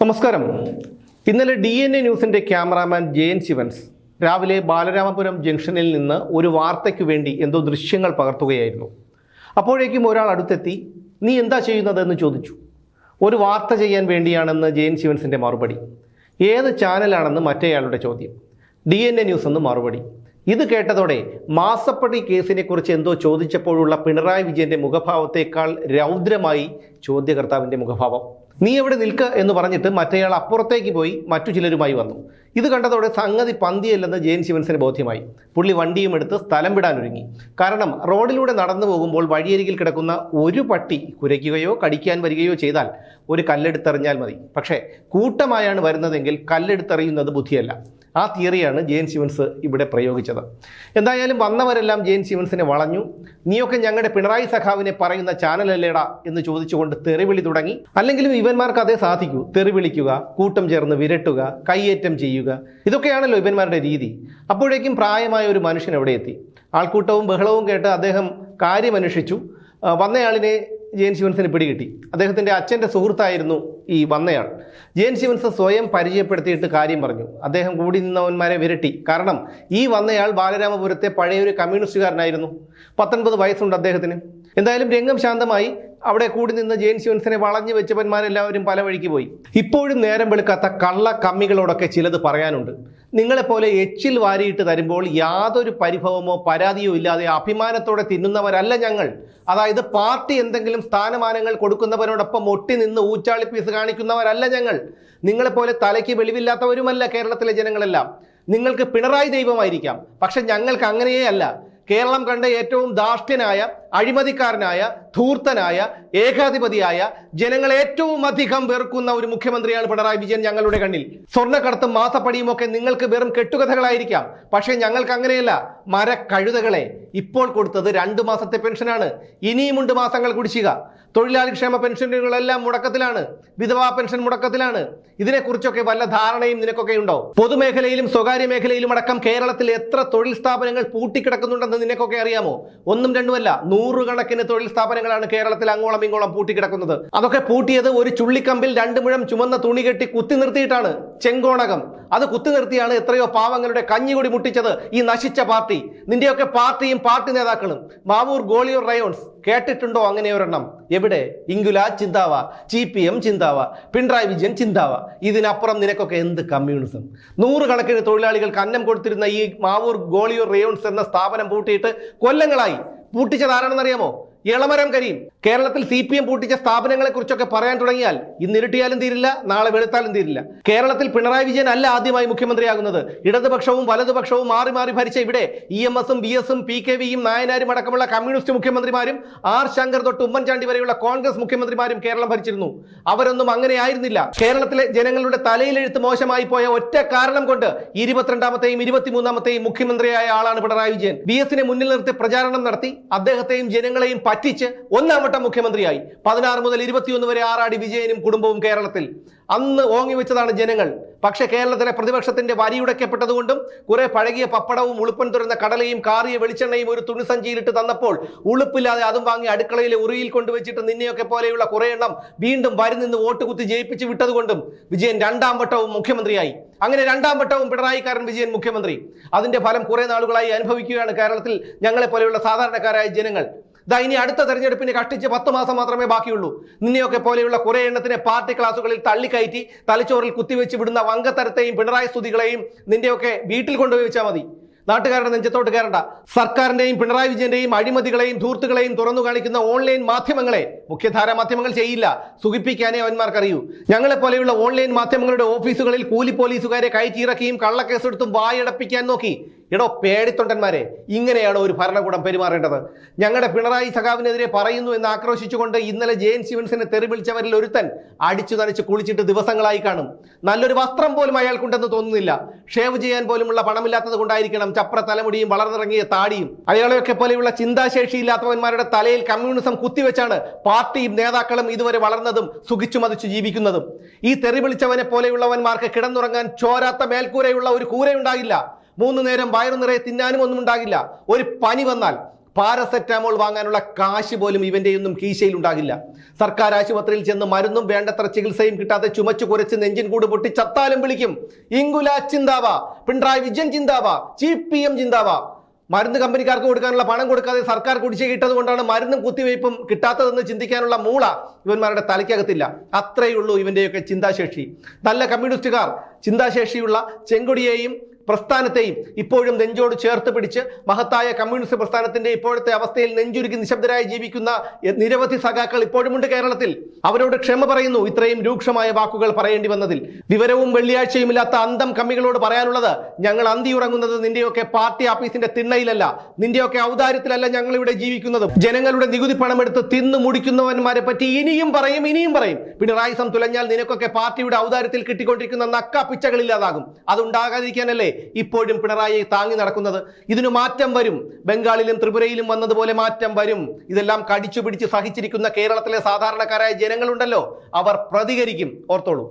നമസ്കാരം. ഇന്നലെ D N A ന്യൂസിന്റെ ക്യാമറാമാൻ ജയൻ ശിവൻസ് രാവിലെ ബാലരാമപുരം ജംഗ്ഷനിൽ നിന്ന് ഒരു വാർത്തയ്ക്ക് വേണ്ടി എന്തോ ദൃശ്യങ്ങൾ പകർത്തുകയായിരുന്നു. അപ്പോഴേക്കും ഒരാൾ അടുത്തെത്തി നീ എന്താ ചെയ്യുന്നതെന്ന് ചോദിച്ചു. ഒരു വാർത്ത ചെയ്യാൻ വേണ്ടിയാണെന്ന് ജയൻ ശിവൻസിന്റെ മറുപടി. ഏത് ചാനലാണെന്ന് മറ്റേയാളുടെ ചോദ്യം. ഡി എൻ എ ന്യൂസ് എന്ന് മറുപടി. ഇത് കേട്ടതോടെ മാസപ്പടി കേസിനെക്കുറിച്ച് എന്തോ ചോദിച്ചപ്പോഴുള്ള പിണറായി വിജയന്റെ മുഖഭാവത്തേക്കാൾ രൗദ്രമായി ചോദ്യകർത്താവിന്റെ മുഖഭാവം. നീ എവിടെ നിൽക്ക എന്ന് പറഞ്ഞിട്ട് മറ്റേയാൾ അപ്പുറത്തേക്ക് പോയി മറ്റു ചിലരുമായി വന്നു. ഇത് കണ്ടതോടെ സംഗതി പന്തിയല്ലെന്ന് ജയൻ ശിവൻസിന് ബോധ്യമായി. പുള്ളി വണ്ടിയും എടുത്ത് സ്ഥലം വിടാനൊരുങ്ങി കാരണം റോഡിലൂടെ നടന്നു പോകുമ്പോൾ വഴിയരികിൽ കിടക്കുന്ന ഒരു പട്ടി കുരയ്ക്കുകയോ കടിക്കാൻ വരികയോ ചെയ്താൽ ഒരു കല്ലെടുത്തെറിഞ്ഞാൽ മതി. പക്ഷേ കൂട്ടമായാണ് വരുന്നതെങ്കിൽ കല്ലെടുത്തെറിയുന്നത് ബുദ്ധിയല്ല. ആ തിയറിയാണ് ജെയിൻ സിവൻസ് ഇവിടെ പ്രയോഗിച്ചത്. എന്തായാലും വന്നവരെല്ലാം ജെയിൻ സിവൻസിനെ വളഞ്ഞു. നീയൊക്കെ ഞങ്ങളുടെ പിണറായി സഖാവിനെ പറയുന്ന ചാനലല്ലേടാ എന്ന് ചോദിച്ചുകൊണ്ട് തെറിവിളി തുടങ്ങി. അല്ലെങ്കിലും ഇവന്മാർക്ക് അതേ സാധിക്കൂ. തെറിവിളിക്കുക കൂട്ടം ചേർന്ന് വിരട്ടുക കയ്യേറ്റം ചെയ്യുക ഇതൊക്കെയാണല്ലോ ഇവന്മാരുടെ രീതി. അപ്പോഴേക്കും പ്രായമായ ഒരു മനുഷ്യൻ അവിടെ എത്തി? ആൾക്കൂട്ടവും ബഹളവും കേട്ട് അദ്ദേഹം കാര്യമന്വേഷിച്ചു വന്നയാളിനെ ജെയിൻ ശിവൻസിന് പിടികിട്ടി. അദ്ദേഹത്തിന്റെ അച്ഛന്റെ സുഹൃത്തായിരുന്നു ഈ വന്നയാൾ. ജെയിൻ ശിവൻസ് സ്വയം പരിചയപ്പെടുത്തിയിട്ട് കാര്യം പറഞ്ഞു. അദ്ദേഹം കൂടി നിന്നവന്മാരെ വിരട്ടി. കാരണം ഈ വന്നയാൾ ബാലരാമപുരത്തെ പഴയൊരു കമ്മ്യൂണിസ്റ്റുകാരനായിരുന്നു. പത്തൊൻപത് വയസ്സുണ്ട് അദ്ദേഹത്തിന്. എന്തായാലും രംഗം ശാന്തമായി. അവിടെ കൂടി നിന്ന് ജെയിൻ ശിവൻസിനെ വളഞ്ഞു വെച്ചവന്മാരെല്ലാവരും പല വഴിക്ക് പോയി. ഇപ്പോഴും നേരം വെളുക്കാത്ത കള്ള കമ്മികളോടൊക്കെ ചിലത് പറയാനുണ്ട്. നിങ്ങളെപ്പോലെ എച്ചിൽ വാരിയിട്ട് തരുമ്പോൾ യാതൊരു പരിഭവമോ പരാതിയോ ഇല്ലാതെ അഭിമാനത്തോടെ തിന്നുന്നവരല്ല ഞങ്ങൾ. അതായത് പാർട്ടി എന്തെങ്കിലും സ്ഥാനമാനങ്ങൾ കൊടുക്കുന്നവരോടൊപ്പം ഒട്ടി നിന്ന് ഊച്ചാളി പീസ് കാണിക്കുന്നവരല്ല ഞങ്ങൾ. നിങ്ങളെപ്പോലെ തലയ്ക്ക് വെളിവില്ലാത്തവരുമല്ല കേരളത്തിലെ ജനങ്ങളെല്ലാം. നിങ്ങൾക്ക് പിണറായി ദൈവമായിരിക്കാം. പക്ഷെ ഞങ്ങൾക്ക് അങ്ങനെയേ അല്ല. കേരളം കണ്ട ഏറ്റവും ധാർഷ്ട്യനായ അഴിമതിക്കാരനായ ധൂർത്തനായ ഏകാധിപതിയായ ജനങ്ങൾ ഏറ്റവും അധികം വെറുക്കുന്ന ഒരു മുഖ്യമന്ത്രിയാണ് പിണറായി വിജയൻ ഞങ്ങളുടെ കണ്ണിൽ. സ്വർണക്കടത്തും മാസപ്പടിയും ഒക്കെ നിങ്ങൾക്ക് വെറും കെട്ടുകഥകളായിരിക്കാം. പക്ഷേ ഞങ്ങൾക്ക് അങ്ങനെയല്ല. മരക്കഴുതകളെ ഇപ്പോൾ കൊടുത്തത് രണ്ടു മാസത്തെ പെൻഷനാണ്. ഇനിയുമുണ്ട് മാസങ്ങൾ കുടിശ്ശിക. തൊഴിലാളി ക്ഷേമ പെൻഷനുകളെല്ലാം മുടക്കത്തിലാണ്. വിധവാ പെൻഷൻ മുടക്കത്തിലാണ്. ഇതിനെക്കുറിച്ചൊക്കെ വല്ല ധാരണയും നിനക്കൊക്കെ ഉണ്ടോ? പൊതുമേഖലയിലും സ്വകാര്യ മേഖലയിലും അടക്കം കേരളത്തിൽ എത്ര തൊഴിൽ സ്ഥാപനങ്ങൾ പൂട്ടിക്കിടക്കുന്നുണ്ടെന്ന് നിനക്കൊക്കെ അറിയാമോ? ഒന്നും രണ്ടുമല്ല നൂറുകണക്കിന് തൊഴിൽ സ്ഥാപനങ്ങളാണ് കേരളത്തിൽ അങ്ങോളം ഇങ്ങോളം പൂട്ടിക്കിടക്കുന്നത്. അതൊക്കെ പൂട്ടിയത് ഒരു ചുള്ളിക്കമ്പിൽ രണ്ട് മുഴം ചുമന്ന തുണി കെട്ടി കുത്തി നിർത്തിയിട്ടാണ് ചെങ്കോണകം. അത് കുത്തി നിർത്തിയാണ് എത്രയോ പാവങ്ങളുടെ കഞ്ഞികുടി മുട്ടിച്ചത് ഈ നശിച്ച പാർട്ടി. നിന്റെയൊക്കെ പാർട്ടിയും പാർട്ടി നേതാക്കളും. മാവൂർ ഗോളിയോർ റയോൺസ് കേട്ടിട്ടുണ്ടോ അങ്ങനെ ഒരെണ്ണം? എവിടെ? ഇംഗുല ചിന്താവ. ചി പി എം ചിന്താവ. പിണറായി വിജയൻ ചിന്താവ. ഇതിനപ്പുറം നിനക്കൊക്കെ എന്ത് കമ്മ്യൂണിസം? നൂറുകണക്കിന് തൊഴിലാളികൾക്ക് അന്നം കൊടുത്തിരുന്ന ഈ മാവൂർ ഗോളിയോർ റയോൺസ് എന്ന സ്ഥാപനം പൂട്ടിയിട്ട് കൊല്ലങ്ങളായി. പൂട്ടിച്ചത് ആരാണെന്നറിയാമോ? ഇളമരം കരീം. കേരളത്തിൽ സി പി എം പൂട്ടിച്ച സ്ഥാപനങ്ങളെ കുറിച്ചൊക്കെ പറയാൻ തുടങ്ങിയാൽ ഇന്ന് ഇരുട്ടിയാലും തീരില്ല നാളെ വെളുത്താലും തീരില്ല. കേരളത്തിൽ പിണറായി വിജയൻ അല്ല ആദ്യമായി മുഖ്യമന്ത്രിയാകുന്നത്. ഇടതുപക്ഷവും വലതുപക്ഷവും മാറി മാറി ഭരിച്ച ഇവിടെ ഇ എം എസും ബി എസും പി കെ വിയും നായനാരും അടക്കമുള്ള കമ്മ്യൂണിസ്റ്റ് മുഖ്യമന്ത്രിമാരും ആർ ശങ്കർ തൊട്ട് ഉമ്മൻചാണ്ടി വരെയുള്ള കോൺഗ്രസ് മുഖ്യമന്ത്രിമാരും കേരളം ഭരിച്ചിരുന്നു. അവരൊന്നും അങ്ങനെ ആയിരുന്നില്ല. കേരളത്തിലെ ജനങ്ങളുടെ തലയിലെഴുത്ത് മോശമായി പോയ ഒറ്റ കാരണം കൊണ്ട് ഇരുപത്തിരണ്ടാമത്തെയും ഇരുപത്തിമൂന്നാമത്തെയും മുഖ്യമന്ത്രിയായ ആളാണ് പിണറായി വിജയൻ. ബി എസിനെ മുന്നിൽ നിർത്തി പ്രചാരണം നടത്തി. അദ്ദേഹത്തെയും ജനങ്ങളെയും പറ്റിച്ച് ഒന്നാം വട്ടം മുഖ്യമന്ത്രിയായി. പതിനാറ് മുതൽ ഇരുപത്തിയൊന്ന് വരെ ആറാടി വിജയനും കുടുംബവും കേരളത്തിൽ. അന്ന് ഓങ്ങി വെച്ചതാണ് ജനങ്ങൾ. പക്ഷേ കേരളത്തിലെ പ്രതിപക്ഷത്തിന്റെ വരിയുടയ്ക്കപ്പെട്ടതുകൊണ്ടും കുറെ പഴകിയ പപ്പടവും ഉളുപ്പൻ തുറന്ന കടലയും കാറിയ വെളിച്ചെണ്ണയും ഒരു തുണിസഞ്ചിയിലിട്ട് തന്നപ്പോൾ ഉളുപ്പില്ലാതെ അതും വാങ്ങി അടുക്കളയിലെ ഉറിയിൽ കൊണ്ടുവച്ചിട്ട് നിന്നെയൊക്കെ പോലെയുള്ള കുറെ എണ്ണം വീണ്ടും വരി നിന്ന് വോട്ട് കുത്തി ജയിപ്പിച്ച് വിട്ടതുകൊണ്ടും വിജയൻ രണ്ടാം വട്ടവും മുഖ്യമന്ത്രിയായി. അങ്ങനെ രണ്ടാം വട്ടവും പിണറായിക്കാരൻ വിജയൻ മുഖ്യമന്ത്രി. അതിന്റെ ഫലം കുറെ നാളുകളായി അനുഭവിക്കുകയാണ് കേരളത്തിൽ ഞങ്ങളെ പോലെയുള്ള സാധാരണക്കാരായ ജനങ്ങൾ. ദാ ഇനി അടുത്ത തെരഞ്ഞെടുപ്പിന് കഷ്ടിച്ച് പത്ത് മാസം മാത്രമേ ബാക്കിയുള്ളൂ. നിന്നെയൊക്കെ പോലെയുള്ള കുറേ എണ്ണത്തിനെ പാർട്ടി ക്ലാസുകളിൽ തള്ളിക്കയറ്റി തലച്ചോറിൽ കുത്തിവെച്ച് വിടുന്ന വങ്കത്തരത്തെയും പിണറായി സ്തുതികളെയും നിന്റെയൊക്കെ വീട്ടിൽ കൊണ്ടുപോയി വെച്ചാൽ മതി. നാട്ടുകാരുടെ നെഞ്ചത്തോട്ട് കയറണ്ട. സർക്കാരിന്റെയും പിണറായി വിജയന്റെയും അഴിമതികളെയും ധൂർത്തുകളെയും തുറന്നു കാണിക്കുന്ന ഓൺലൈൻ മാധ്യമങ്ങളെ മുഖ്യധാര മാധ്യമങ്ങൾ ചെയ്യില്ല. സുഖിപ്പിക്കാനേ അവന്മാർക്കറിയൂ. ഞങ്ങളെ പോലെയുള്ള ഓൺലൈൻ മാധ്യമങ്ങളുടെ ഓഫീസുകളിൽ കൂലി പോലീസുകാരെ കയറ്റിയിറക്കിയും കള്ളക്കേസെടുത്തും വായടപ്പിക്കാൻ നോക്കി. എടോ പേടിത്തൊണ്ടന്മാരെ ഇങ്ങനെയാണോ ഒരു ഭരണകൂടം പെരുമാറേണ്ടത്? ഞങ്ങളുടെ പിണറായി സഖാവിനെതിരെ പറയുന്നു എന്ന് ആക്രോശിച്ചുകൊണ്ട് ഇന്നലെ ജെയിൻ സിവൻസിനെ തെറി വിളിച്ചവരിൽ ഒരുത്തൻ അടിച്ചു നനച്ച് കുളിച്ചിട്ട് ദിവസങ്ങളായി കാണും. നല്ലൊരു വസ്ത്രം പോലും അയാൾക്കുണ്ടെന്ന് തോന്നുന്നില്ല. ഷേവ് ചെയ്യാൻ പോലുമുള്ള പണമില്ലാത്തത് കൊണ്ടായിരിക്കണം ചപ്ര തലമുടിയും വളർന്നിറങ്ങിയ താടിയും. അയാളെയൊക്കെ പോലെയുള്ള ചിന്താശേഷി ഇല്ലാത്തവന്മാരുടെ തലയിൽ കമ്മ്യൂണിസം കുത്തിവെച്ചാണ് പാർട്ടിയും നേതാക്കളും ഇതുവരെ വളർന്നതും സുഖിച്ചു മതിച്ചു ജീവിക്കുന്നതും. ഈ തെറി വിളിച്ചവനെ പോലെയുള്ളവന്മാർക്ക് കിടന്നുറങ്ങാൻ ചോരാത്ത മേൽക്കൂരയുള്ള ഒരു കൂരയുണ്ടാകില്ല. മൂന്ന് നേരം വയറു നിറയെ തിന്നാനും ഒന്നും ഉണ്ടാകില്ല. ഒരു പനി വന്നാൽ പാരസെറ്റാമോൾ വാങ്ങാനുള്ള കാശ് പോലും ഇവന്റെയൊന്നും കീശയിൽ ഉണ്ടാകില്ല. സർക്കാർ ആശുപത്രിയിൽ ചെന്ന് മരുന്നും വേണ്ടത്ര ചികിത്സയും കിട്ടാതെ ചുമച്ചു കുരച്ച് നെഞ്ചിൻ കൂട് പൊട്ടി ചത്താലും വിളിക്കും. ഇങ്കുല ചിന്താവ Pinarayi Vijayan ചിന്താവ C P M ചിന്താവ. മരുന്ന് കമ്പനിക്കാർക്ക് കൊടുക്കാനുള്ള പണം കൊടുക്കാതെ സർക്കാർ കുടിശ്ശിക ഇട്ടത് കൊണ്ടാണ് മരുന്നും കുത്തിവയ്പും കിട്ടാത്തതെന്ന് ചിന്തിക്കാനുള്ള മൂള ഇവന്മാരുടെ തലയ്ക്കകത്തില്ല. അത്രയേ ഉള്ളൂ ഇവന്റെയൊക്കെ ചിന്താശേഷി. നല്ല കമ്മ്യൂണിസ്റ്റുകാർ ചിന്താശേഷിയുള്ള ചെങ്കൊടിയെയും പ്രസ്ഥാനത്തെയും ഇപ്പോഴും നെഞ്ചോട് ചേർത്ത് പിടിച്ച് മഹത്തായ കമ്മ്യൂണിസ്റ്റ് പ്രസ്ഥാനത്തിന്റെ ഇപ്പോഴത്തെ അവസ്ഥയിൽ നെഞ്ചുരുക്കി നിശബ്ദരായി ജീവിക്കുന്ന നിരവധി സഖാക്കൾ ഇപ്പോഴുമുണ്ട് കേരളത്തിൽ. അവരോട് ക്ഷമ പറയുന്നു. ഇത്രയും രൂക്ഷമായ വാക്കുകൾ പറയേണ്ടി വന്നതിൽ. വിവരവും വെള്ളിയാഴ്ചയുമില്ലാത്ത അന്തം കമ്മികളോട് പറയാനുള്ളത് ഞങ്ങൾ അന്തി ഉറങ്ങുന്നത് നിന്റെയൊക്കെ പാർട്ടി ഓഫീസിന്റെ തിണ്ണയിലല്ല. നിന്റെയൊക്കെ ഔദാര്യത്തിലല്ല ഞങ്ങൾ ഇവിടെ ജീവിക്കുന്നത്. ജനങ്ങളുടെ നികുതി പണമെടുത്ത് തിന്നു മുടിക്കുന്നവന്മാരെ പറ്റി ഇനിയും പറയും ഇനിയും പറയും. പിണറായി സം തുലഞ്ഞാൽ നിനക്കൊക്കെ പാർട്ടിയുടെ ഔദാര്യത്തിൽ കിട്ടിക്കൊണ്ടിരിക്കുന്ന നക്ക പിച്ചകളില്ലാതാകും. അതുണ്ടാകാതിരിക്കാനല്ലേ ഇപ്പോഴും പിണറായി താങ്ങി നടക്കുന്നത്. ഇതിനു മാറ്റം വരും. ബംഗാളിലും ത്രിപുരയിലും വന്നതുപോലെ മാറ്റം വരും. ഇതെല്ലാം കടിച്ചു പിടിച്ച് സഹിച്ചിരിക്കുന്ന കേരളത്തിലെ സാധാരണക്കാരായ ജനങ്ങളുണ്ടല്ലോ. അവർ പ്രതികരിക്കും. ഓർത്തോളൂ.